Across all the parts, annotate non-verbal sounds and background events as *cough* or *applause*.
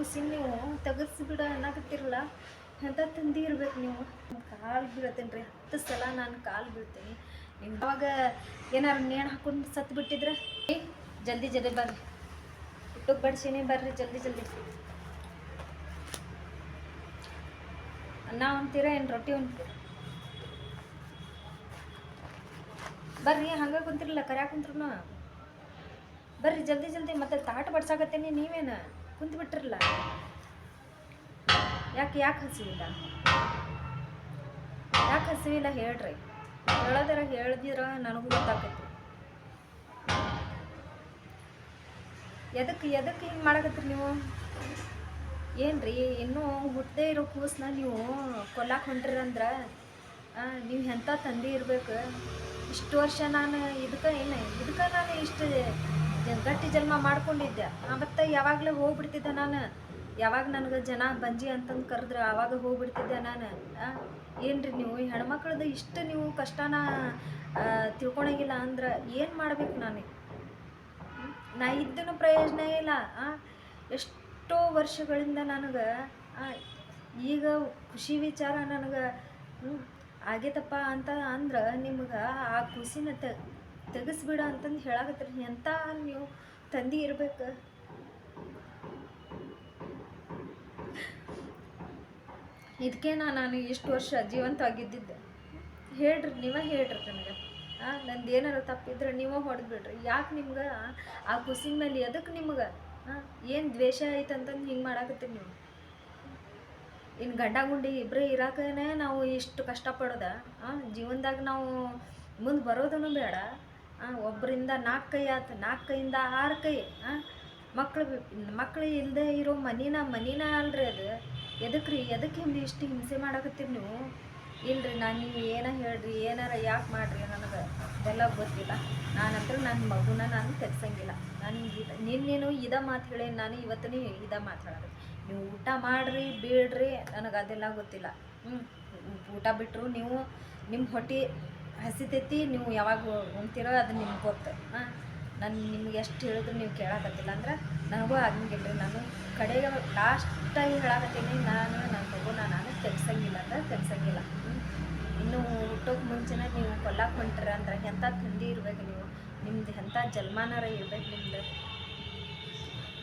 ಕೂಸಿನ ನೀವು ತೆಗೆಸ್ಬಿಡ ಅನ್ನಕತ್ತಿರಲ್ಲ ಎಂಥ ತಂದಿ ಇರ್ಬೇಕು ನೀವು. ಕಾಲು ಬೀಳತ್ತೇನೆ ರೀ ಹತ್ತು ಸಲ ನಾನು ಕಾಲು ಬೀಳ್ತೀನಿ. ನೀವು ಅವಾಗ ಏನಾರು ನೇಣು ಹಾಕೊಂಡು ಸತ್ತು ಬಿಟ್ಟಿದ್ರೆ? ಜಲ್ದಿ ಜಲ್ದಿ ಬರ್ರಿ. ಊಟಕ್ಕೆ ಬಡ್ಸೀನಿ ಬರ್ರಿ, ಜಲ್ದಿ ಜಲ್ದಿ. ಅನ್ನ ಉಣ್ತೀರ ಏನು ರೊಟ್ಟಿ ಉಣ್ತೀರ ಬರ್ರಿ, ಹಂಗೆ ಕುಂತಿರಲ್ಲ ಕರ್ಯಾಕ ಕುಂತ್ರು ಬರ್ರಿ, ಜಲ್ದಿ ಜಲ್ದಿ, ಮತ್ತೆ ತಾಟ ಬಡ್ಸಾಕತ್ತೇನಿ ನೀವೇನು? ಕುಂತು ಬಿಟ್ಟಿರಲ್ಲ ಯಾಕೆ ಯಾಕೆ ಹಸಿವಿಲ್ಲ? ಯಾಕೆ ಹಸಿವಿಲ್ಲ ಹೇಳ್ರಿ. ಹೇಳೋದರ ಹೇಳ್ದಿರ ನನಗೂ ಗೊತ್ತಾಗತ್ತೆ ಎದಕ್ಕೆ ಎದಕ್ಕೆ ಹಿಂಗೆ ಮಾಡಕತ್ತೀರಿ ನೀವು? ಏನ್ರಿ, ಇನ್ನೂ ಹುಟ್ಟದೇ ಇರೋ ಕೂಸನ್ನ ನೀವು ಕೊಲ್ಲಾಕ ಹೊಂಟ್ರಂದ್ರೆ ನೀವು ಎಂಥ ತಂದೆ ಇರ್ಬೇಕು? ಇಷ್ಟು ವರ್ಷ ನಾನು ಇದಕ್ಕೆ ಏನು, ಇದಕ್ಕೆ ನಾನು ಇಷ್ಟು ಗಟ್ಟಿ ಜನ್ಮ ಮಾಡ್ಕೊಂಡಿದ್ದೆ. ಮತ್ತು ಯಾವಾಗಲೇ ಹೋಗ್ಬಿಡ್ತಿದ್ದೆ ನಾನು. ಯಾವಾಗ ನನಗೆ ಜನ ಬಂಜಿ ಅಂತಂದು ಕರೆದ್ರೆ ಆವಾಗ ಹೋಗ್ಬಿಡ್ತಿದ್ದೆ ನಾನು. ಏನ್ರಿ ನೀವು? ಹೆಣ್ಮಕ್ಳದ್ದು ಇಷ್ಟು ನೀವು ಕಷ್ಟನ ತಿಳ್ಕೊಳಂಗಿಲ್ಲ ಅಂದ್ರೆ ಏನು ಮಾಡ್ಬೇಕು ನಾನು? ನಾ ಇದ್ದನು ಪ್ರಯೋಜನ ಇಲ್ಲ. ಎಷ್ಟೋ ವರ್ಷಗಳಿಂದ ನನಗೆ ಈಗ ಖುಷಿ ವಿಚಾರ ನನಗೆ ಆಗೇತಪ್ಪ ಅಂತ ಅಂದ್ರೆ ನಿಮ್ಗೆ ಆ ಖುಷಿನ ತೆ ತೆಗಿಸ್ಬಿಡ ಅಂತಂದು ಹೇಳಾಕತ್ರಿ ಎಂಥ ನೀವು ತಂದಿ ಇರ್ಬೇಕು? ಇದಕ್ಕೆ ನಾನು ಇಷ್ಟು ವರ್ಷ ಜೀವಂತವಾಗಿದ್ದಿದ್ದೆ. ಹೇಳ್ರಿ, ನೀವೇ ಹೇಳ್ರಿ ನನಗೆ. ಹಾಂ ನಂದು ಏನಾರ ತಪ್ಪಿದ್ರೆ ನೀವೇ ಹೊಡೆದ್ಬಿಡ್ರಿ. ಯಾಕೆ ನಿಮ್ಗೆ? ಆ ಕುಸಿನ ಮೇಲೆ ಎದಕ್ಕೆ ನಿಮ್ಗೆ? ಹಾಂ ಏನು ದ್ವೇಷ ಐತೆ ಅಂತಂದು ಹಿಂಗೆ ಮಾಡಾಕತ್ತೀರಿ ನೀವು? ಇನ್ನು ಗಂಡ ಗುಂಡಿ ಇಬ್ಬರೇ ಇರಾಕನೇ ನಾವು ಇಷ್ಟು ಕಷ್ಟಪಡೋದ? ಹಾಂ ಜೀವನದಾಗ ನಾವು ಮುಂದೆ ಬರೋದನ್ನು ಬೇಡ. ಒಬ್ಬರಿಂದ ನಾಲ್ಕು ಕೈ ಆತು ನಾಲ್ಕು ಕೈಯಿಂದ ಆರು ಕೈ ಮಕ್ಳು ಮಕ್ಳು ಇಲ್ಲದೆ ಇರೋ ಮನಿನ ಮನಿನ ಅಲ್ರಿ ಅದು. ಎದಕ್ಕೆ ರೀ ಎದಕ್ಕೆ ಹಿಂದೆ ಇಷ್ಟು ಹಿಂಸೆ ಮಾಡಕತ್ತೀರಿ ನೀವು? ಇಲ್ರಿ, ನಾನು ನೀವು ಏನ ಹೇಳ್ರಿ, ಏನಾರ ಯಾಕೆ ಮಾಡ್ರಿ ನನಗೆ? ಇದೆಲ್ಲ ಗೊತ್ತಿಲ್ಲ. ನಾನಂತೂ ನನ್ನ ಮಗುನ ನಾನು ತೆಗ್ಸಂಗಿಲ್ಲ ನಾನು ಇದು ನಿನ್ನೇನು ಇದ ಮಾತು ಹೇಳಿ, ನಾನು ಇವತ್ತನೇ ಇದ ಮಾತಾಡೋದು ನೀವು ಊಟ ಮಾಡಿರಿ, ಬೀಳ್ರಿ, ನನಗೆ ಅದೆಲ್ಲ ಗೊತ್ತಿಲ್ಲ. ಹ್ಞೂ ಊಟ ಬಿಟ್ಟರು ನೀವು ನಿಮ್ಮ ಹೊಟ್ಟೆ ಹಸಿತೈತಿ, ನೀವು ಯಾವಾಗ ಉಣ್ತೀರೋ ಅದು ನಿಮ್ಗೆ ಗೊತ್ತು. ಹಾಂ? ನಾನು ನಿಮ್ಗೆ ಎಷ್ಟು ಹೇಳಿದ್ರು ನೀವು ಕೇಳಾಕತ್ತಿಲ್ಲ ಅಂದ್ರೆ ನನಗೂ ಆಗಂಗಿಲ್ಲ ರೀ ನಾನು ಕಡೆಗೆ ಲಾಸ್ಟಾಗಿ ಹೇಳಾಕತ್ತೀನಿ, ನಾನು ನನ್ನ ತಗೋ ನಾನು ತೆಗ್ಸಂಗಿಲ್ಲ ಅಂದ್ರೆ ತೆಗ್ಸಂಗಿಲ್ಲ ಇನ್ನೂ ಹುಟ್ಟೋಕೆ ಮುಂಚೆನೇ ನೀವು ಕೊಲ್ಲಕ್ಕೆ ಹೊಂಟ್ರ ಅಂದ್ರೆ ಎಂಥ ತಂದಿ ಇರಬೇಕು ನೀವು? ನಿಮ್ದು ಎಂಥ ಜನ್ಮಾನಾರ ಇರ್ಬೇಕು ನಿಮ್ದು?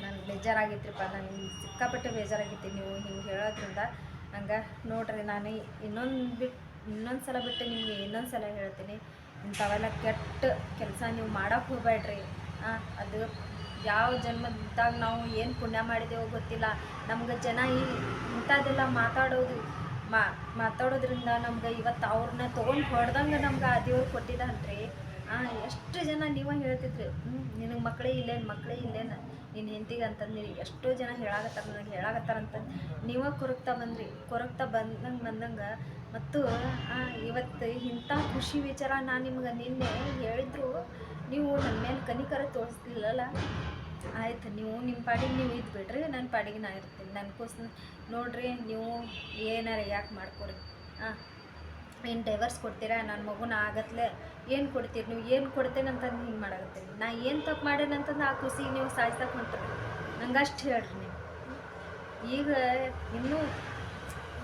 ನನಗೆ ಬೇಜಾರಾಗೈತ್ರಿಪ್ಪ, ನನಗೆ ಸಿಕ್ಕಾಪಟ್ಟೆ ಬೇಜಾರಾಗೈತಿ ನೀವು ಹಿಂಗೆ ಹೇಳೋದ್ರಿಂದ. ಹಂಗೆ ನೋಡ್ರಿ, ನಾನು ಇನ್ನೊಂದು ಬಿಟ್ಟು ಇನ್ನೊಂದು ಸಲ ಬಿಟ್ಟು ನಿಮಗೆ ಇನ್ನೊಂದು ಸಲ ಹೇಳ್ತೀನಿ. ಇಂಥವೆಲ್ಲ ಕೆಟ್ಟ ಕೆಲಸ ನೀವು ಮಾಡೋಕೆ ಹೋಗ್ಬೇಡ್ರಿ. ಅದು ಯಾವ ಜನ್ಮದಾಗ ನಾವು ಏನು ಪುಣ್ಯ ಮಾಡಿದೆವೋ ಗೊತ್ತಿಲ್ಲ. ನಮ್ಗೆ ಜನ ಈ ಇಂಥದ್ದೆಲ್ಲ ಮಾತಾಡೋದು, ಮಾ, ಮಾತಾಡೋದ್ರಿಂದ ನಮ್ಗೆ ಇವತ್ತು ಅವ್ರನ್ನ ತೊಗೊಂಡು ಹೊಡೆದಂಗೆ ನಮ್ಗೆ ಆ ದೇವ್ರು ಕೊಟ್ಟಿದ್ದಾನ್ರಿ. ಎಷ್ಟು ಜನ ನೀವೇ ಹೇಳ್ತಿದ್ರಿ ಹ್ಞೂ ನಿನಗೆ ಮಕ್ಕಳೇ ಇಲ್ಲೇನು ಮಕ್ಕಳೇ ಇಲ್ಲೇನು ನಿನ್ನ ಹೆಂಡತಿಗೆ ಅಂತಂದು ಎಷ್ಟೋ ಜನ ಹೇಳಾಗತ್ತಾರ ನನಗೆ ಹೇಳಾಕತ್ತಾರಂತಂದು ನೀವೇ ಕೊರಗ್ತಾ ಬಂದ್ರಿ. ಕೊರಗ್ತಾ ಬಂದಂಗೆ ಬಂದಂಗೆ ಮತ್ತು ಇವತ್ತು ಇಂಥ ಖುಷಿ ವಿಚಾರ ನಾನು ನಿಮ್ಗೆ ನಿನ್ನೆ ಹೇಳಿದ್ರು ನೀವು ನನ್ನ ಮೇಲೆ ಕನಿಕರ ತೋರಿಸ್ಲಿಲ್ಲಲ್ಲ? ಆಯ್ತು, ನೀವು ನಿಮ್ಮ ಪಾಡಿಗೆ ನೀವು ಇದ್ದು ಬಿಡ್ರಿ ನನ್ನ ಪಾಡಿಗೆ ನಾನು ಇರ್ತೀನಿ. ನನ್ನ ಕೂಸ್ ನೋಡ್ರಿ, ನೀವು ಏನಾರ ಯಾಕೆ ಮಾಡ್ಕೊರಿ? ಹಾಂ ಏನು ಡೈವರ್ಸ್ ಕೊಡ್ತೀರಾ? ನನ್ನ ಮಗುನ ಆಗತ್ಲೆ ಏನು ಕೊಡ್ತೀರಿ? ನೀವು ಏನು ಕೊಡ್ತೇನೆ ಅಂತಂದು ಹಿಂಗೆ ಮಾಡಾಕತ್ತೀರಿ. ನಾ ಏನು ತಪ್ಪು ಮಾಡೇನಂತಂದು ಆ ಖುಷಿಗೆ ನೀವು ಸಾಯ್ಸಕ್ಕೆ ಹೊಂಟ್ರಿ. ನಂಗೆ ಅಷ್ಟು ಹೇಳ್ರಿ ನೀವು. ಈಗ ಇನ್ನೂ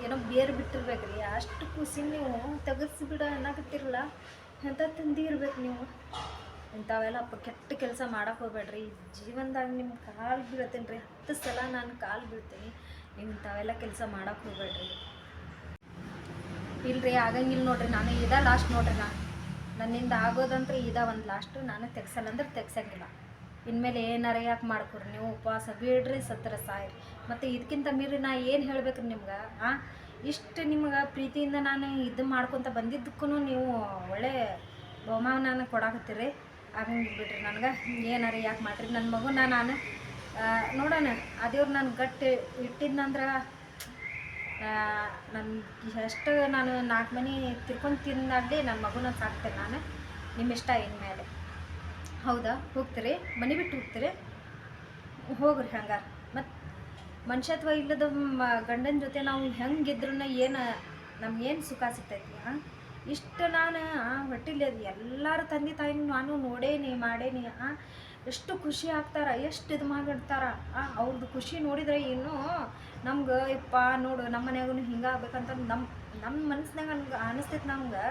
ಏನೋ ಬೇರೆ ಬಿಟ್ಟಿರ್ಬೇಕ್ರಿ. ಅಷ್ಟು ಖುಷಿ ನೀವು ತೆಗೆಸ್ಬಿಡ ಅನ್ನಕತ್ತಿರಲ್ಲ ಎಂಥ ತಂದಿ ಇರ್ಬೇಕು ನೀವು? ಇಂಥವೆಲ್ಲ ಅಪ್ಪ ಕೆಟ್ಟ ಕೆಲಸ ಮಾಡಕ್ಕೆ ಹೋಗ್ಬೇಡ್ರಿ. ಜೀವನದಾಗ ನಿಮ್ಮ ಕಾಲು ಬೀಳ್ತೀನಿ ರೀ ಹತ್ತು ಸಲ ನಾನು ಕಾಲು ಬೀಳ್ತೀನಿ. ನೀವು ಇಂಥವೆಲ್ಲ ಕೆಲಸ ಮಾಡಕ್ಕೆ ಹೋಗ್ಬೇಡ್ರಿ. ಇಲ್ರಿ, ಆಗಂಗಿಲ್ಲ ನೋಡ್ರಿ. ನಾನು ಇದ ಲಾಸ್ಟ್ ನೋಡ್ರಿ ನಾನು ನನ್ನಿಂದ ಆಗೋದಂದ್ರೆ ಇದ ಒಂದು ಲಾಸ್ಟು ನಾನು ತೆಗ್ಸಲ್ಲ ಅಂದ್ರೆ ತೆಗ್ಸಂಗಿಲ್ಲ. ಇನ್ಮೇಲೆ ಏನಾರ ಯಾಕೆ ಮಾಡ್ಕೊರಿ? ನೀವು ಉಪವಾಸ ಬೀಳ್ರಿ ಸತ್ತರ ಸಾಯ್ರಿ. ಮತ್ತು ಇದಕ್ಕಿಂತ ಮೀರಿ ನಾ ಏನು ಹೇಳ್ಬೇಕ್ರಿ ನಿಮ್ಗೆ? ಆ? ಇಷ್ಟು ನಿಮ್ಗೆ ಪ್ರೀತಿಯಿಂದ ನಾನು ಇದು ಮಾಡ್ಕೊತ ಬಂದಿದ್ದಕ್ಕೂ ನೀವು ಒಳ್ಳೆ ಬಹುಮಾನ ಕೊಡಾಕತ್ತೀರಿ. ಆಗಂಗಿಲ್ಲ ಬಿಡ್ರಿ ನನಗೆ. ಏನಾರ ಯಾಕೆ ಮಾಡ್ರಿ ನನ್ನ ಮಗುನ ನಾನು ನೋಡೋಣ. ಆ ದೇವ್ರು ನಾನು ಗಟ್ಟಿ ಇಟ್ಟಿದ್ನಂದ್ರೆ ನನ್ನ ಎಷ್ಟು ನಾನು ನಾಲ್ಕು ಮನೆ ತಿರ್ಕೊಂಡು ತಿಂದಾಗಲಿ ನನ್ನ ಮಗುನ ಸಾಕ್ತೇನೆ ನಾನು. ನಿಮ್ಮ ಇಷ್ಟ ಇನ್ಮೇಲೆ. ಹೌದಾ? ಹೋಗ್ತಾರೆ? ಮನೆ ಬಿಟ್ಟು ಹೋಗ್ತಾರೆ? ಹೋಗ್ರಿ ಹಂಗಾರೆ. ಮತ್ತು ಮನುಷ್ಯತ್ವ ಇಲ್ಲದ ಗಂಡನ ಜೊತೆ ನಾವು ಹೆಂಗಿದ್ರು ಏನು ನಮ್ಗೇನು ಸುಖ ಸಿಗ್ತೈತಿ ಹಾಂ ಇಷ್ಟು ನಾನು ಹೊಟ್ಟಿಲಿ ಅದು ಎಲ್ಲರ ತಂದೆ ತಾಯಿ ನಾನು ನೋಡೇನಿ, ಮಾಡೇನಿ ಹಾಂ ಎಷ್ಟು ಖುಷಿ ಆಗ್ತಾರ, ಎಷ್ಟು ಇದು ಆ? ಅವ್ರದ್ದು ಖುಷಿ ನೋಡಿದ್ರೆ ಇನ್ನೂ ನಮ್ಗೆ ಇಪ್ಪ ನೋಡು ನಮ್ಮ ಮನ್ಯಾಗೂ ಹಿಂಗೆ ಆಗ್ಬೇಕಂತ ನಮ್ಮ ನಮ್ಮ ಮನಸ್ಸಿನಾಗ ನಮ್ಗೆ ಅನಿಸ್ತೈತೆ ನಮ್ಗೆ.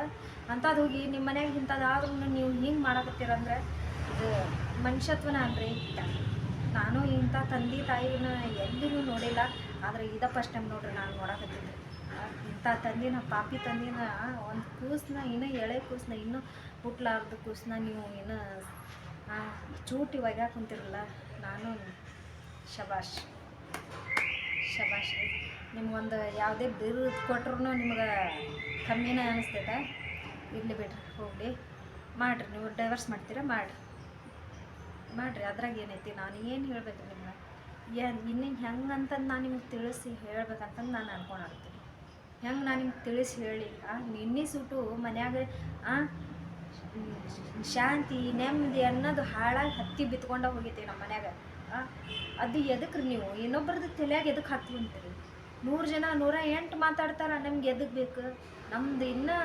ಅಂಥದ್ದು ಹೋಗಿ ನಿಮ್ಮ ಮನ್ಯಾಗ ಇಂಥದ್ದಾದ್ರೂ ನೀವು ಹಿಂಗೆ ಮಾಡಕತ್ತೀರಂದ್ರೆ ಮನುಷ್ಯತ್ವನ ಅಂದರೆ ನಾನು ಇಂಥ ತಂದೆ ತಾಯಿನ ಎಲ್ಲಿನೂ ನೋಡಿಲ್ಲ. ಆದರೆ ಇದ ಫಸ್ಟ್ ಟೈಮ್ ನೋಡ್ರಿ ನಾನು ನೋಡಕತ್ತಿದ್ದೆ. ಇಂಥ ತಂದಿನ, ಪಾಪಿ ತಂದಿನ, ಒಂದು ಕೂಸನ್ನ ಇನ್ನೂ ಎಳೆ ಕೂಸನ್ನ ಇನ್ನೂ ಹುಟ್ಲಾರ್ದ ಕೂಸನ್ನ ನೀವು ಇನ್ನೂ ಚೂಟಿ ಒಗ್ಯಾಕ ಕುಂತಿರಲ್ಲ, ನಾನು ಶಬಾಷ್. ಶಬಾಷ್. ರೀ ನಿಮ್ಗೊಂದು ಯಾವುದೇ ಬಿರುದು ಕೊಟ್ರು ನಿಮ್ಗೆ ಕಮ್ಮಿನೇ ಅನಿಸ್ತೈತೆ. ಇರಲಿ ಬಿಡ್ರಿ, ಹೋಗಲಿ. ಮಾಡಿರಿ, ನೀವು ಡೈವರ್ಸ್ ಮಾಡ್ತೀರಾ? ಮಾಡಿರಿ. ಮಾಡಿರಿ, ಅದ್ರಾಗ ಏನೈತಿ? ನಾನು ಏನು ಹೇಳ್ಬೇಕು ನಿಮ್ಗೆ? ಏನು, ಇನ್ನೇನು ಹೆಂಗೆ ಅಂತಂದು ನಾನು ನಿಮ್ಗೆ ತಿಳಿಸಿ ಹೇಳ್ಬೇಕಂತಂದು ನಾನು ಅನ್ಕೊಂಡಿರ್ತೀನಿ ಹೆಂಗೆ ನಾನು ನಿಮ್ಗೆ ತಿಳಿಸಿ ಹೇಳಿ? ಆ, ನಿನ್ನೆ ಸುಟ್ಟು ಮನ್ಯಾಗ, ಆ ಶಾಂತಿ ನೆಮ್ಮದಿ ಅನ್ನೋದು ಹಾಳಾಗಿ ಹತ್ತಿ ಬಿತ್ಕೊಂಡ ಹೋಗೈತಿ ನಮ್ಮ ಮನ್ಯಾಗ. ಅದು ಎದಕ್ಕೆ ರೀ ನೀವು? ಇನ್ನೊಬ್ರದ್ದು ತಲೆಯಾಗ ಎದಕ್ಕೆ ಹಾಕ್ಕೊಂತೀರಿ ನೂರು ಜನ ನೂರ ಎಂಟು ಮಾತಾಡ್ತಾರ, ನಮ್ಗೆ ಎದಕ್ಕೆ ಬೇಕು? ನಮ್ದು ಇನ್ನೂ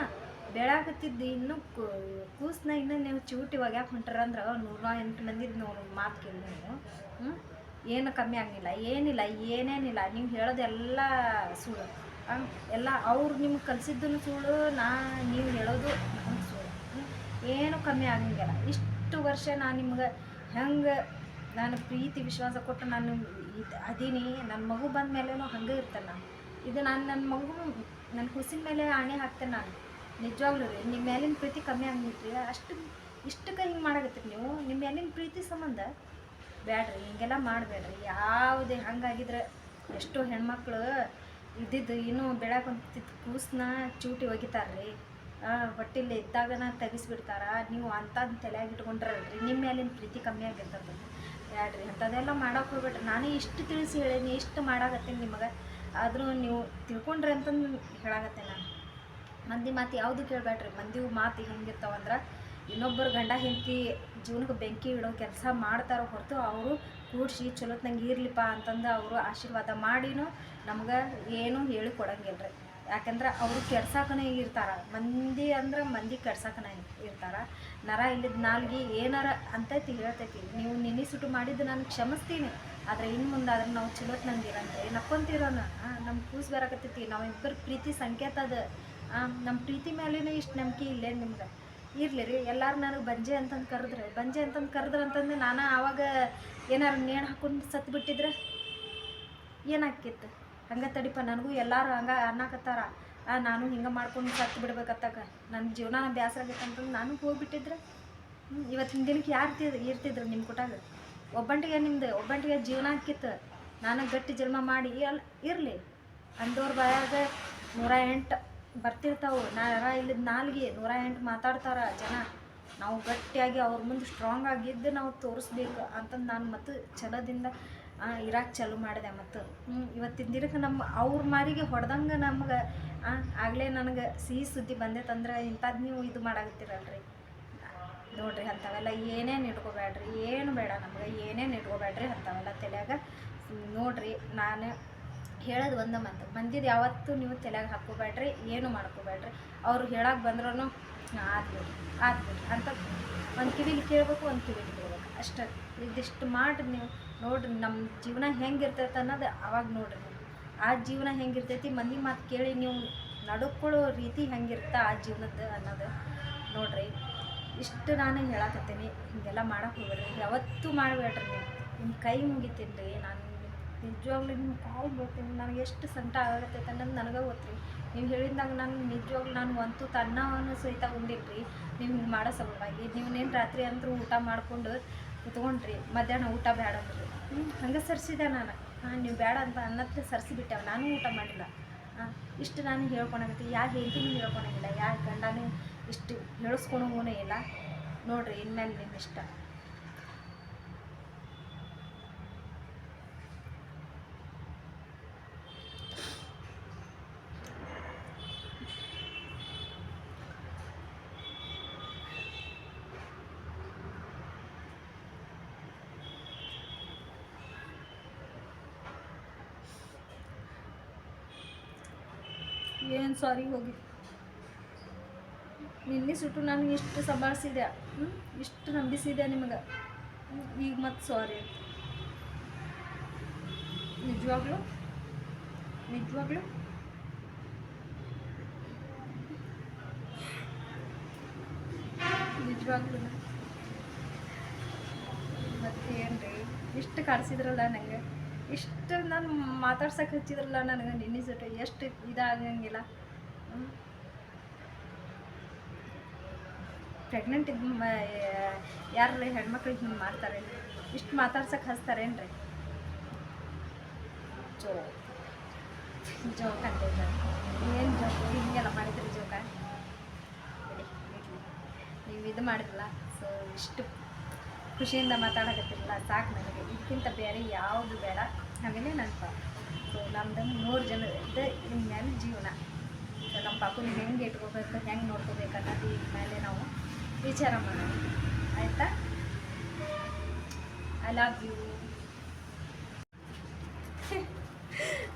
ಬೆಳಾಕತ್ತಿದ್ದು ಇನ್ನೂ ಕೂಸ್ನ ಇನ್ನೂ ನೀವು ಚೂಟಿ ಒಗ್ಯಾಕೆ ಹೊಂಟಾರ ಅಂದ್ರೆ ನೂರ ಎಂಟು ಮಂದಿ ನೋಡಿ ಮಾತು ಕೇಳಿ ನೀವು ಹ್ಞೂ ಏನು ಕಮ್ಮಿ ಆಗಲಿಲ್ಲ, ಏನಿಲ್ಲ, ಏನೇನಿಲ್ಲ, ನೀವು ಹೇಳೋದೆಲ್ಲ ಸುಳ್ಳು. ಎಲ್ಲ ಅವ್ರು ನಿಮ್ಗೆ ಕಲಿಸಿದ್ದು ಸುಳ್ಳು, ನಾ ನೀವು ಹೇಳೋದು ನಮ್ಗೆ ಸುಳ್ಳು? ಏನು ಕಮ್ಮಿ ಆಗಂಗಿಲ್ಲ ಇಷ್ಟು ವರ್ಷ ನಾನು ನಿಮ್ಗೆ ಹೆಂಗೆ ನಾನು ಪ್ರೀತಿ ವಿಶ್ವಾಸ ಕೊಟ್ಟು ನಾನು ಇದು ಅದೀನಿ ನನ್ನ ಮಗು ಬಂದ ಮೇಲೇನೂ ಹಂಗೆ ಇರ್ತಾನೆ. ಇದು ನಾನು ನನ್ನ ಮಗು ನನ್ನ ಹುಸಿನ ಮೇಲೆ ಆಣೆ ಹಾಕ್ತೇನೆ ನಾನು. ನಿಜವಾಗ್ಲೂ ರೀ ನಿಮ್ಮ ಮೇಲಿನ ಪ್ರೀತಿ ಕಮ್ಮಿ ಆಗ್ಬಿಟ್ರಿ ಅಷ್ಟು ಇಷ್ಟಕ್ಕೆ ಹಿಂಗೆ ಮಾಡಕತ್ತೀರಿ ನೀವು? ನಿಮ್ಮ ಮೇಲಿನ ಪ್ರೀತಿ ಸಂಬಂಧ? ಬೇಡ್ರಿ ಹಿಂಗೆಲ್ಲ ಮಾಡಬೇಡ್ರಿ. ಯಾವುದೇ ಹಂಗಾಗಿದ್ರೆ ಎಷ್ಟೋ ಹೆಣ್ಮಕ್ಳು ಇದ್ದಿದ್ದು ಇನ್ನೂ ಬೆಳಕೊಂತಿದ್ದು ಕೂಸನ್ನ ಚೂಟಿ ಒಗಿತಾರ್ರಿ. ಹೊಟ್ಟಿಲಿ ಇದ್ದಾಗನ ತೆಗಿಸ್ಬಿಡ್ತಾರ. ನೀವು ಅಂಥದ್ದು ತಲೆಯಾಗಿ ಇಟ್ಕೊಂಡ್ರಲ್ರಿ. ನಿಮ್ಮ ಮೇಲಿನ ಪ್ರೀತಿ ಕಮ್ಮಿ ಆಗಿರ್ತದೆ. ಬ್ಯಾಡ್ರಿ, ಅಂಥದ್ದೆಲ್ಲ ಮಾಡೋಕೆ ಹೋಗ್ಬೇಡ್ರಿ. ನಾನೇ ಇಷ್ಟು ತಿಳಿಸಿ ಹೇಳೀನಿ, ಇಷ್ಟು ಮಾಡಾಕತ್ತೀನಿ ನಿಮಗೆ. ಆದರೂ ನೀವು ತಿಳ್ಕೊಂಡ್ರಿ ಅಂತಂದು ಹೇಳಾಕತ್ತೇನೆ ಮಂದಿ ಮಾತು ಯಾವುದು ಕೇಳಬೇಡ್ರಿ. ಮಂದಿ ಮಾತು ಹೆಂಗಿರ್ತಾವಂದ್ರೆ ಇನ್ನೊಬ್ಬರು ಗಂಡ ಹೆಂಡತಿ ಜೀವನಕ್ಕೆ ಬೆಂಕಿ ಇಡೋ ಕೆಲಸ ಮಾಡ್ತಾರೋ ಹೊರತು ಅವರು ಕೂಡಿಸಿ ಚಲೋತ್ನಂಗೆ ಇರ್ಲಿಪ್ಪ ಅಂತಂದು ಅವರು ಆಶೀರ್ವಾದ ಮಾಡಿನೂ ನಮ್ಗೆ ಏನೂ ಹೇಳಿ ಕೊಡಂಗಿಲ್ಲ ರೀ ಯಾಕಂದ್ರೆ ಅವರು ಕೆಡ್ಸಾಕನೇ ಇರ್ತಾರ. ಮಂದಿ ಅಂದ್ರೆ ಮಂದಿ ಕೆಡ್ಸಾಕನೇ ಇರ್ತಾರ. ನರ ಇಲ್ಲಿದ ನಾಲ್ಗೆ ಏನಾರ ಅಂತೈತಿ ಹೇಳ್ತೈತಿ. ನೀವು ನಿನ್ನೆ ಸುಟ್ಟು ಮಾಡಿದ್ದು ನಾನು ಕ್ಷಮಿಸ್ತೀನಿ. ಆದರೆ ಇನ್ನು ಮುಂದೆ ಆದ್ರೆ ನಾವು ಚಲೋತ್ನಂಗೆ ಇರಂತ ನಕ್ಕೊಂತಿರೋಣ ನಮ್ಮ ಕೂಸ್ ಬರಕತ್ತೈತಿ. ನಾವು ಇಬ್ಬರ ಪ್ರೀತಿ ಸಂಕೇತ ಅದ. ನಮ್ಮ ಪ್ರೀತಿ ಮೇಲೇ ಇಷ್ಟು ನಂಬಿಕೆ ಇಲ್ಲೇ ನಿಮ್ಗೆ? ಇರಲಿ ರೀ, ಎಲ್ಲರೂ ನನಗೆ ಬಂಜೆ ಅಂತಂದು ಕರೆದ್ರೆ. ಬಂಜೆ ಅಂತಂದು ಕರೆದ್ರೆ ಅಂತಂದು ನಾನು ಆವಾಗ ಏನಾರು ನೇಣು ಹಾಕೊಂಡು ಸತ್ತು ಬಿಟ್ಟಿದ್ರೆ ಏನಾಕಿತ್ತು ಹಂಗೆ ತಡಿಪ, ನನಗೂ ಎಲ್ಲರೂ ಹಂಗೆ ಅನ್ನಕತ್ತಾರ ನಾನು ಹಿಂಗೆ ಮಾಡ್ಕೊಂಡು ಸತ್ತು ಬಿಡ್ಬೇಕತ್ತಾಗ ನನ್ನ ಜೀವನ ಬೇಸರ ಆಗೈತಂತಂದು ನಾನು ಹೋಗ್ಬಿಟ್ಟಿದ್ರೆ? ಇವತ್ತಿನ ದಿನಕ್ಕೆ ಯಾರು ಇರ್ತಿದ್ರು ಇರ್ತಿದ್ರು ನಿಮ್ಮ ಕುಟಾಗ? ಒಬ್ಬಂಟಿಗೆ ನಿಮ್ದು, ಒಬ್ಬಂಟಿಗೆ ಜೀವನ ಹಾಕಿತ್ತು ನಾನು ಗಟ್ಟಿ ಜನ್ಮ ಮಾಡಿ ಅಲ್ಲಿ ಇರಲಿ. ಅಂದೋರ್ ಬಾಯಾಗ ನೂರ ಎಂಟು ಬರ್ತಿರ್ತಾವೆ. ನರ ಇಲ್ಲದ ನಾಲ್ಗೆ ನೂರ ಎಂಟು ಮಾತಾಡ್ತಾರ ಜನ. ನಾವು ಗಟ್ಟಿಯಾಗಿ ಅವ್ರ ಮುಂದೆ ಸ್ಟ್ರಾಂಗ್ ಆಗಿದ್ದು ನಾವು ತೋರಿಸ್ಬೇಕು ಅಂತಂದು ನಾನು ಮತ್ತು ಛಲದಿಂದ ಇರಾಕ್ ಚಾಲು ಮಾಡಿದೆ ಮತ್ತು ಇವತ್ತಿನ ದಿನಕ್ಕೆ ನಮ್ಮ ಅವ್ರ ಮಾರಿಗೆ ಹೊಡೆದಂಗೆ ನಮ್ಗೆ ಆಗಲೇ ನನಗೆ ಸಿಹಿ ಸುದ್ದಿ ಬಂದೈತಂದ್ರೆ ಇಂಥದ್ದು ನೀವು ಇದು ಮಾಡಾಕತ್ತೀರಲ್ರಿ. ನೋಡ್ರಿ ಅಂಥವೆಲ್ಲ ಏನೇನು ಇಟ್ಕೋಬೇಡ್ರಿ ಏನು ಬೇಡ ನಮ್ಗೆ, ಏನೇನು ಇಟ್ಕೋಬೇಡ್ರಿ ಅಂಥವೆಲ್ಲ ತಲೆಯಾಗ. ನೋಡ್ರಿ ನಾನು ಹೇಳೋದು ಒಂದು ಮಾತು. ಮಂದಿದು ಯಾವತ್ತೂ ನೀವು ತಲೆಯಾಗ ಹಾಕೋಬೇಡ್ರಿ ಏನು ಮಾಡ್ಕೋಬೇಡ್ರಿ. ಅವ್ರು ಹೇಳಕ್ಕೆ ಬಂದ್ರೂ ಆದ್ಬಿಡ್ರಿ ಆದ್ಬಿಡ್ರಿ ಅಂತ ಒಂದು ಕಿವಿಲಿ ಕೇಳಬೇಕು, ಒಂದು ಕಿವಿಲಿ ಕೇಳಬೇಕು. ಅಷ್ಟೇ. ಇದಿಷ್ಟು ಮಾಡಿ ನೀವು ನೋಡ್ರಿ ನಮ್ಮ ಜೀವನ ಹೆಂಗಿರ್ತೈತೆ ಅನ್ನೋದು ಅವಾಗ ನೋಡ್ರಿ ನೀವು. ಆ ಜೀವನ ಹೆಂಗಿರ್ತೈತಿ ಮಂದಿ ಮಾತು ಕೇಳಿ ನೀವು ನಡ್ಕೊಳ್ಳೋ ರೀತಿ ಹೆಂಗಿರ್ತಾ ಆ ಜೀವನದ ಅನ್ನೋದು ನೋಡ್ರಿ. ಇಷ್ಟು ನಾನು ಹೇಳಕತ್ತೀನಿ. ಹಿಂಗೆಲ್ಲ ಮಾಡಕ್ಕೆ ಹೋಗ್ಬೇಡ್ರಿ. ಯಾವತ್ತೂ ಮಾಡಬೇಡ್ರಿ ನೀವು. ನಿಮ್ಮ ಕೈ ಮುಗಿತೀನಿ ರೀ ನಾನು ನಿಜವಾಗ್ಲೂ ನಿಮ್ಮ ಕಾಲು ಬೀಳ್ತೀನಿ ನನಗೆ ಎಷ್ಟು ಸಂಕಟ ಆಗತ್ತೈತೆ ಅನ್ನೋದು ನನಗೆ ಗೊತ್ತು ರೀ. ನೀವು ಹೇಳಿದಾಗ ನಾನು ನಿಜವಾಗ್ಲೂ ನಾನು ಒಂದು ಅನ್ನವನ್ನು ಸಹಿತ ಉಂಡಿಲ್ರಿ. ನೀವು ಹಿಂಗೆ ಮಾಡೋ ಸಲುವಾಗಿ ನೀವನ್ನೇನು ರಾತ್ರಿ ಅಂತೂ ಊಟ ಮಾಡಿಕೊಂಡು ಕುತ್ಕೊಂಡ್ರಿ, ಮಧ್ಯಾಹ್ನ ಊಟ ಬೇಡ ಅಂದ್ರಿ. ಹ್ಞೂ, ಹಂಗೆ ಸರ್ಸಿದೆ ನಾನು. ಹಾಂ, ನೀವು ಬೇಡ ಅಂತ ಅನ್ನತ್ತೆ ಸರ್ಸಿಬಿಟ್ಟೆವು, ನಾನು ಊಟ ಮಾಡಿಲ್ಲ. ಹಾಂ, ಇಷ್ಟು ನಾನು ಹೇಳ್ಕೊಳಕತ್ತಿ. ಯಾಕೆ ಹೇಳ್ತೀನಿ ಹೇಳ್ಕೊಳಂಗಿಲ್ಲ ಯಾರು ಗಂಡನೇ ಇಷ್ಟು ಹೇಳಿಸ್ಕೊಳಂಗೂ ಇಲ್ಲ. ನೋಡಿರಿ, ಇನ್ಮೇಲೆ ನಿಮ್ಮ ಇಷ್ಟ ಏನು ಸಾರಿ ಹೋಗಿ. ನಿನ್ನೆ ಸುಟ್ಟು ನಾನು ಇಷ್ಟು ಸಂಭಾಳಿಸಿದೆ ಹ್ಞೂ ಇಷ್ಟು ನಂಬಿಸಿದೆ ನಿಮಗೆ? ಈಗ ಮತ್ತೆ ಸಾರಿ ನಿಜವಾಗ್ಲೂ? ನಿಜವಾಗ್ಲೂ? ನಿಜವಾಗ್ಲೂ ಮತ್ತೆ ರೀ ಇಷ್ಟು ಕಾಡಿಸಿದ್ರಲ್ಲ ನನಗೆ ಇಷ್ಟು ನಾನು ಮಾತಾಡ್ಸಕ್ಕೆ ಹಚ್ಚಿದ್ರಲ್ಲ ನನಗೆ ನಿನ್ನೆ ಜೊತೆ ಎಷ್ಟು ಇದಾಗಂಗಿಲ್ಲ. ಪ್ರೆಗ್ನೆಂಟ್ ಇದ್ದ ಮ ಯಾರು ಹೆಣ್ಮಕ್ಳು ಹಿಂಗೆ ಮಾಡ್ತಾರೆ ಇಷ್ಟು ಮಾತಾಡ್ಸಕ್ಕೆ ಹಚ್ತಾರೇನ್ರಿ? ಜೋ, ಜೋಕ್ ಅಂತ ಏನು ಜೋಕ್? ಹಿಂಗೆಲ್ಲ ಮಾಡಿದ್ರಿ ಜೋಕ? ನೀವು ಇದು ಮಾಡಿದ್ರಲ್ಲ, ಸೊ ಇಷ್ಟು. ಖುಷಿಯಿಂದ ಮಾತಾಡಕತ್ತಿರಲ್ಲ, ಸಾಕು ನನಗೆ. ಇದಕ್ಕಿಂತ ಬೇರೆ ಯಾವುದು ಬೇಡ. ಹಾಗೇ ನನ್ನ ಪಾಪ. ಸೊ ನಮ್ದು ನೂರು ಜನ ಇದು ಇನ್ಮೇಲೆ ಜೀವನ. ಸೊ ನಮ್ಮ ಪಾಪನ ಹೆಂಗೆ ಇಟ್ಕೋಬೇಕು, ಹೆಂಗೆ ನೋಡ್ಕೋಬೇಕು ಅನ್ನೋದು ಇದ್ರ ಮೇಲೆ ನಾವು ವಿಚಾರ ಮಾಡೋಣ. ಆಯಿತಾ? ಐ ಲವ್ ಯು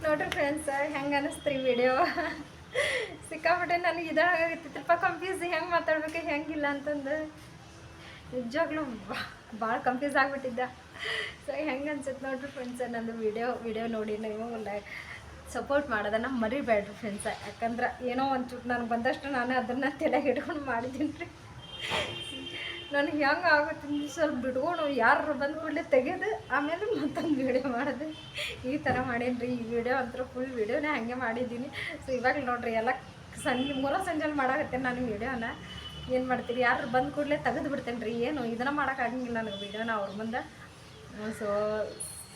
ನೋಡ್ರಿ ಫ್ರೆಂಡ್ಸ್ ಹೆಂಗೆ ಅನ್ನಿಸ್ತ್ರಿ ವಿಡಿಯೋ ಸಿಕ್ಕಾಪಟ್ಟೆ ನನಗೆ ಇದಾಗತ್ತಿತ್ತಪ್ಪ ಕನ್ಫ್ಯೂಸ್ ಹೆಂಗೆ ಮಾತಾಡ್ಬೇಕು, ಹೆಂಗಿಲ್ಲ ಅಂತಂದು. ನಿಜವಾಗ್ಲೂ ಭಾಳ ಕನ್ಫ್ಯೂಸ್ ಆಗಿಬಿಟ್ಟಿದ್ದ. ಸೊ ಹೆಂಗೆ ಅನ್ಸುತ್ತೆ ನೋಡ್ರಿ ಫ್ರೆಂಡ್ಸ ನಂದು ವಿಡಿಯೋ ವಿಡಿಯೋ ನೋಡಿ ನೀವು ಸಪೋರ್ಟ್ ಮಾಡೋದನ್ನ ಮರಿಬೇಡ್ರಿ ಫ್ರೆಂಡ್ಸ ಯಾಕಂದ್ರೆ ಏನೋ ಒಂಚೂರು ನನಗೆ ಬಂದಷ್ಟು ನಾನು ಅದನ್ನು ತಲೆಗೆ ಹಿಡ್ಕೊಂಡು ಮಾಡಿದ್ದೀನಿ ರೀ. ನನಗೆ ಹೆಂಗೆ ಆಗುತ್ತೆ ಸ್ವಲ್ಪ ಬಿಟ್ಕೊಂಡು. ಯಾರು ಬಂದು ಕೂಡಲೇ ತೆಗೆದು ಆಮೇಲೆ ಮತ್ತೊಂದು ವೀಡಿಯೋ ಮಾಡಿದೆ. ಈ ಥರ ಮಾಡೀನಿ ರೀ, ಈ ವಿಡಿಯೋ ಅಂತೂ ಫುಲ್ ವೀಡಿಯೋನೇ ಹಾಗೆ ಮಾಡಿದ್ದೀನಿ ಸೊ ಇವಾಗ ನೋಡ್ರಿ ಎಲ್ಲ ಸಂಜೆ ಮೂರೋ ಸಂಜೆಲಿ ಮಾಡಾಕತ್ತೇನೆ ನಾನು ವೀಡಿಯೋನ ಏನು ಮಾಡ್ತೀರಿ? ಯಾರು ಬಂದ ಕೂಡಲೇ ತೆಗೆದು ಬಿಡ್ತೇನೆ ರೀ ಏನು, ಇದನ್ನು ಮಾಡೋಕ್ಕಾಗಂಗಿಲ್ಲ ನನಗೆ ವೀಡಿಯೋನ ಅವ್ರ ಮುಂದೆ. ಸೊ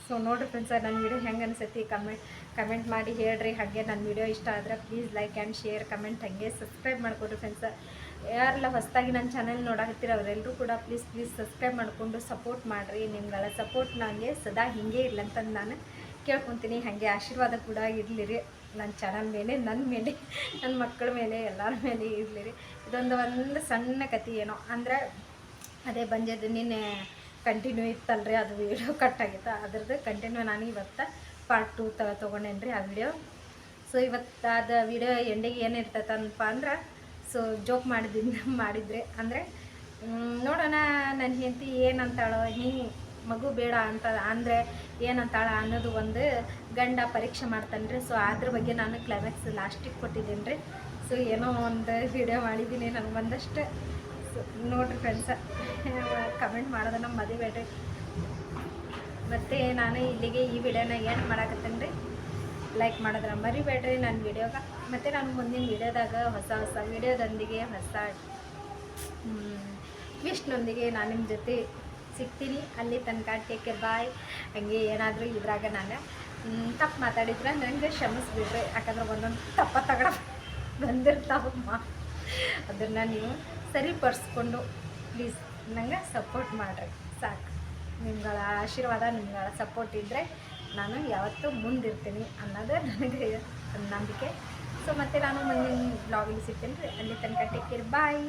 ಸೊ ನೋಡಿರಿ ಫ್ರೆಂಡ್ಸ್ ನನ್ನ ವೀಡಿಯೋ ಹೆಂಗೆ ಅನಿಸೈತಿ? ಕಮೆಂಟ್ ಕಮೆಂಟ್ ಮಾಡಿ ಹೇಳ್ರಿ. ಹಾಗೆ ನನ್ನ ವೀಡಿಯೋ ಇಷ್ಟ ಆದರೆ please like and share comment ಹಾಗೆ ಸಬ್ಸ್ಕ್ರೈಬ್ ಮಾಡಿಕೊಡ್ರಿ ಫ್ರೆಂಡ್ಸ್ ಯಾರೆಲ್ಲ ಹೊಸದಾಗಿ ನನ್ನ ಚಾನೆಲ್ ನೋಡಾಕತ್ತೀರ ಅವರೆಲ್ಲರೂ ಕೂಡ ಪ್ಲೀಸ್ ಪ್ಲೀಸ್ ಸಬ್ಸ್ಕ್ರೈಬ್ ಮಾಡಿಕೊಂಡು ಸಪೋರ್ಟ್ ಮಾಡಿರಿ. ನಿಮ್ಗೆಲ್ಲ ಸಪೋರ್ಟ್ ನನಗೆ ಸದಾ ಹಿಂಗೆ ಇರಲಿ ಅಂತಂದು ನಾನು ಕೇಳ್ಕೊತೀನಿ. ಹಾಗೆ ಆಶೀರ್ವಾದ ಕೂಡ ಇರಲಿ ರೀ ನನ್ನ ಚಾನಲ್ ಮೇಲೆ ನನ್ನ ಮೇಲೆ ನನ್ನ ಮಕ್ಕಳ ಮೇಲೆ, ಎಲ್ಲರ ಮೇಲೆ ಇರಲಿರಿ. ಇದೊಂದು ಒಂದು ಸಣ್ಣ ಕತೆ ಏನೋ. ಅಂದರೆ ಅದೇ ಬಂದಿದ್ದು ನಿನ್ನೆ ಕಂಟಿನ್ಯೂ ಇತ್ತಲ್ರಿ, ಅದು ವೀಡಿಯೋ ಕಟ್ *laughs* ಆಗಿತ್ತು. ಅದ್ರದ್ದು ಕಂಟಿನ್ಯೂ ನಾನು ಇವತ್ತು ಪಾರ್ಟ್ ಟೂ ತ ತೊಗೊಂಡೇನಿ ರೀ ಆ ವಿಡಿಯೋ ಸೊ ಇವತ್ತು ಅದು ವಿಡಿಯೋ ಎಂಡಿಗೆ ಇರ್ತೈತಂತಪ್ಪ ಅಂದ್ರೆ ಸೊ ಜೋಕ್ ಮಾಡಿದ್ದಿಂದ *laughs* ಮಾಡಿದ್ರಿ ಅಂದರೆ ನೋಡೋಣ ನನ್ನ ಹೆಂಡತಿ ಏನಂತಾಳೋ ಹಿಂಗೆ ಮಗು ಬೇಡ ಅಂತ ಅಂದರೆ ಏನಂತಾಳ ಅನ್ನೋದು ಒಂದು ಗಂಡ ಪರೀಕ್ಷೆ ಮಾಡ್ತಾನೆ ರೀ ಸೊ ಅದ್ರ ಬಗ್ಗೆ ನಾನು ಕ್ಲೈಮ್ಯಾಕ್ಸ್ ಲಾಸ್ಟಿಗೆ ಕೊಟ್ಟಿದ್ದೀನಿ ರೀ ಸೊ ಏನೋ ಒಂದು ವಿಡಿಯೋ ಮಾಡಿದ್ದೀನಿ ನನಗೆ ಒಂದಷ್ಟು ಸೊ ನೋಡ್ರಿ ಫ್ರೆಂಡ್ಸ ಕಮೆಂಟ್ *laughs* ಮಾಡೋದನ್ನ ಮದಿಬೇಡ್ರಿ ಮತ್ತು ನಾನು ಇಲ್ಲಿಗೆ ಈ ವಿಡಿಯೋನ ಏನು ಮಾಡಾಕತ್ತೇನೆ. ರೀ ಲೈಕ್ ಮಾಡೋದ್ರ ಮರಿಬೇಡ್ರಿ ನನ್ನ ವಿಡಿಯೋಗೆ ಮತ್ತು ನಾನು ಮುಂದಿನ ವಿಡಿಯೋದಾಗ ಹೊಸ ಹೊಸ ವಿಡಿಯೋದೊಂದಿಗೆ ಹೊಸ ಟ್ವಿಸ್ಟ್ನೊಂದಿಗೆ ನಾನು ನಿಮ್ಮ ಜೊತೆ ಸಿಗ್ತೀನಿ. ಅಲ್ಲಿ ತನಕ ಟೇಕ್ ಬಾಯ್ ಹಂಗೆ ಏನಾದರೂ ಇದ್ರಾಗ ನಾನು ತಪ್ಪು ಮಾತಾಡಿದ್ರೆ ನನಗೆ ಕ್ಷಮಿಸ್ಬಿಡ್ರಿ. ಯಾಕಂದ್ರೆ ಒಂದೊಂದು ತಪ್ಪ ತಗಡ ಬಂದಿರ್ತಾವಮ್ಮ. ಅದನ್ನು ನೀವು ಸರಿಪಡಿಸ್ಕೊಂಡು ಪ್ಲೀಸ್ ನನಗೆ ಸಪೋರ್ಟ್ ಮಾಡಿರಿ. ಸಾಕು. ನಿಮ್ಗಳ ಆಶೀರ್ವಾದ, ನಿಮ್ಗಳ ಸಪೋರ್ಟ್ ಇದ್ದರೆ ನಾನು ಯಾವತ್ತೂ ಮುಂದಿರ್ತೀನಿ ಅನ್ನೋದೇ ನನಗೆ ನಂಬಿಕೆ. ಸೊ ಮತ್ತೆ ನಾನು ಮುಂದಿನ ಬ್ಲಾಗಿಂಗ್ ಸಿಗ್ತೀನಿ ರೀ ಅಲ್ಲಿ ತನಕ ಟೇಕ್ ಕೇರ್ ಬಾಯ್